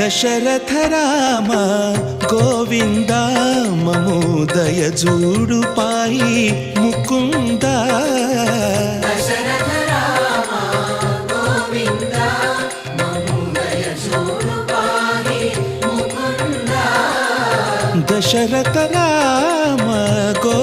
దశరథ రామ గోవింద మమోదయ జూడు పాయి ముకుంద. దశరథ రామ గో